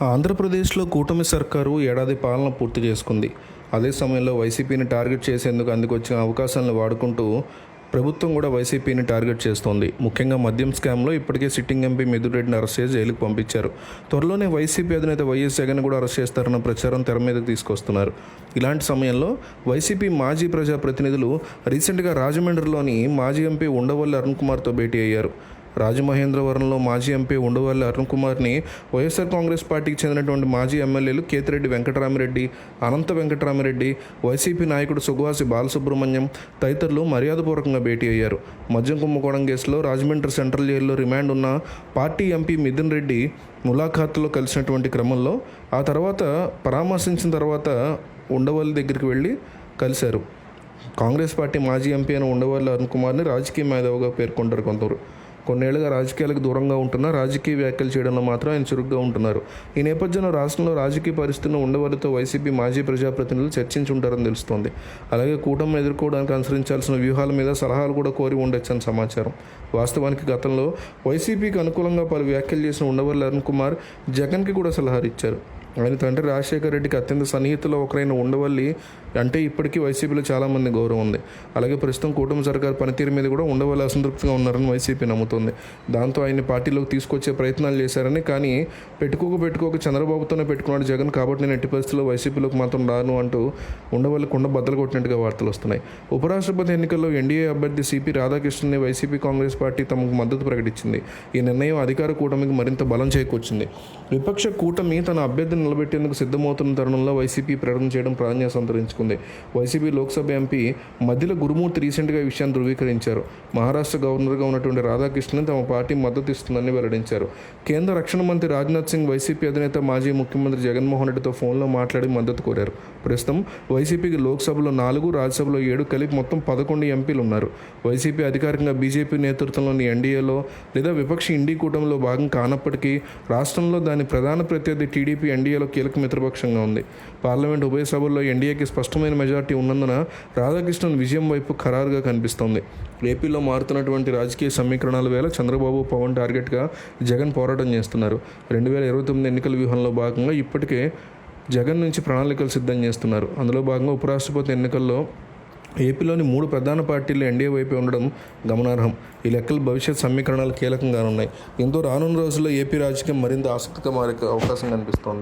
ఆంధ్రప్రదేశ్లో కూటమి సర్కారు ఏడాది పాలన పూర్తి చేసుకుంది. అదే సమయంలో వైసీపీని టార్గెట్ చేసేందుకు అందుకొచ్చిన అవకాశాలను వాడుకుంటూ ప్రభుత్వం కూడా వైసీపీని టార్గెట్ చేస్తోంది. ముఖ్యంగా మద్యం స్కామ్లో ఇప్పటికే సిట్టింగ్ ఎంపీ మిథురెడ్డిని అరెస్ట్ చేసి జైలుకు పంపించారు. త్వరలోనే వైసీపీ అధినేత వైఎస్ జగన్ కూడా అరెస్ట్ చేస్తారన్న ప్రచారం తెర మీదకు తీసుకొస్తున్నారు. ఇలాంటి సమయంలో వైసీపీ మాజీ ప్రజాప్రతినిధులు రీసెంట్గా రాజమండ్రిలోని మాజీ ఎంపీ ఉండవల్లి అరుణ్ కుమార్తో భేటీ అయ్యారు. రాజమహేంద్రవరంలో మాజీ ఎంపీ ఉండవల్లి అరుణ్ కుమార్ని వైఎస్ఆర్ కాంగ్రెస్ పార్టీకి చెందినటువంటి మాజీ ఎమ్మెల్యేలు కేతిరెడ్డి వెంకటరామిరెడ్డి అనంత వెంకటరామిరెడ్డి వైసీపీ నాయకుడు సుగవాసి బాలసుబ్రహ్మణ్యం తదితరులు మర్యాదపూర్వకంగా భేటీ అయ్యారు. మద్యం కుంభకోణం కేసులో రాజమండ్రి సెంట్రల్ జైల్లో రిమాండ్ ఉన్న పార్టీ ఎంపీ మిథున్ రెడ్డి ములాఖాతులో కలిసినటువంటి క్రమంలో ఆ తర్వాత పరామర్శించిన తర్వాత ఉండవల్లి దగ్గరికి వెళ్ళి కలిశారు. కాంగ్రెస్ పార్టీ మాజీ ఎంపీ అయిన ఉండవల్లి అరుణ్ కుమార్ని రాజకీయ మేధావుగా పేర్కొంటారు కొందరు. కొన్నేళ్ళుగా రాజకీయాలకు దూరంగా ఉంటున్న రాజకీయ వ్యాఖ్యలు చేయడంలో మాత్రం ఆయన చురుగ్గా ఉంటున్నారు. ఈ నేపథ్యంలో రాష్ట్రంలో రాజకీయ పరిస్థితులను ఉండవారితో వైసీపీ మాజీ ప్రజాప్రతినిధులు చర్చించుంటారని తెలుస్తోంది. అలాగే కూటమి ఎదుర్కోవడానికి అనుసరించాల్సిన వ్యూహాల మీద సలహాలు కూడా కోరి ఉండొచ్చని సమాచారం. వాస్తవానికి గతంలో వైసీపీకి అనుకూలంగా పలు వ్యాఖ్యలు చేసిన ఉండవల్లి అరుణ్ కుమార్ జగన్కి కూడా సలహాలు ఇచ్చారు. ఆయన తండ్రి రాజశేఖర రెడ్డికి అత్యంత సన్నిహితులో ఒకరైన ఉండవల్లి అంటే ఇప్పటికీ వైసీపీలో చాలామంది గౌరవం ఉంది. అలాగే ప్రస్తుతం కూటమి సర్కార్ పనితీరు మీద కూడా ఉండవల్లి అసంతృప్తిగా ఉన్నారని వైసీపీ నమ్ముతోంది. దాంతో ఆయన్ని పార్టీలోకి తీసుకొచ్చే ప్రయత్నాలు చేశారని కానీ పెట్టుకోక పెట్టుకోక చంద్రబాబుతోనే పెట్టుకున్నాడు జగన్ కాబట్టి నేను ఎట్టి పరిస్థితుల్లో వైసీపీలోకి మాత్రం రాను అంటూ ఉండవల్లి కుండ బద్దలు కొట్టినట్టుగా వార్తలు వస్తున్నాయి. ఉపరాష్ట్రపతి ఎన్నికల్లో ఎన్డీఏ అభ్యర్థి సిపి రాధాకృష్ణన్ని వైసీపీ కాంగ్రెస్ పార్టీ తమకు మద్దతు ప్రకటించింది. ఈ నిర్ణయం అధికార కూటమికి మరింత బలం చేకూర్చింది. విపక్ష కూటమి తన అభ్యర్థిని నిలబెట్టేందుకు సిద్ధమవుతున్న తరుణంలో వైసీపీ ప్రకటన చేయడం ప్రాధాన్యత సంతరించుకుంది. వైసీపీ లోక్సభ ఎంపీ మధ్యలో గురుమూర్తి రీసెంట్గా ఈ విషయాన్ని ధృవీకరించారు. మహారాష్ట్ర గవర్నర్గా ఉన్నటువంటి రాధాకృష్ణన్ తమ పార్టీ మద్దతు ఇస్తుందని వెల్లడించారు. కేంద్ర రక్షణ మంత్రి రాజ్నాథ్ సింగ్ వైసీపీ అధినేత మాజీ ముఖ్యమంత్రి జగన్మోహన్ రెడ్డితో ఫోన్లో మాట్లాడి మద్దతు కోరారు. ప్రస్తుతం వైసీపీకి లోక్సభలో నాలుగు రాజ్యసభలో ఏడు కలిపి మొత్తం పదకొండు ఎంపీలు ఉన్నారు వైసీపీ అధికారికంగా బీజేపీ నేతృత్వంలోని ఎన్డీఏలో లేదా విపక్ష ఇండి కూటమిలో భాగం కానప్పటికీ రాష్ట్రంలో దాని ప్రధాన ప్రత్యర్థి టీడీపీ ఎన్డీఏలో కీలక మిత్రపక్షంగా ఉంది. పార్లమెంట్ ఉభయ సభల్లో ఎన్డీఏకి స్పష్టమైన మెజార్టీ ఉన్నందున రాధాకృష్ణన్ విజయం వైపు ఖరారుగా కనిపిస్తోంది. ఏపీలో మారుతున్నటువంటి రాజకీయ సమీకరణాల వేళ చంద్రబాబు పవన్ టార్గెట్గా జగన్ పోరాటం చేస్తున్నారు. రెండు వేల ఇరవై తొమ్మిది ఎన్నికల వ్యూహంలో భాగంగా ఇప్పటికే జగన్ నుంచి ప్రణాళికలు సిద్ధం చేస్తున్నారు. అందులో భాగంగా ఉపరాష్ట్రపతి ఎన్నికల్లో ఏపీలోని మూడు ప్రధాన పార్టీలు ఎన్డీఏ వైపే ఉండడం గమనార్హం. ఈ లెక్కలు భవిష్యత్ సమీకరణాలు కీలకంగా ఉన్నాయి దీంతో రానున్న రోజుల్లో ఏపీ రాజకీయం మరింత ఆసక్తిగా మారే అవకాశం కనిపిస్తోంది.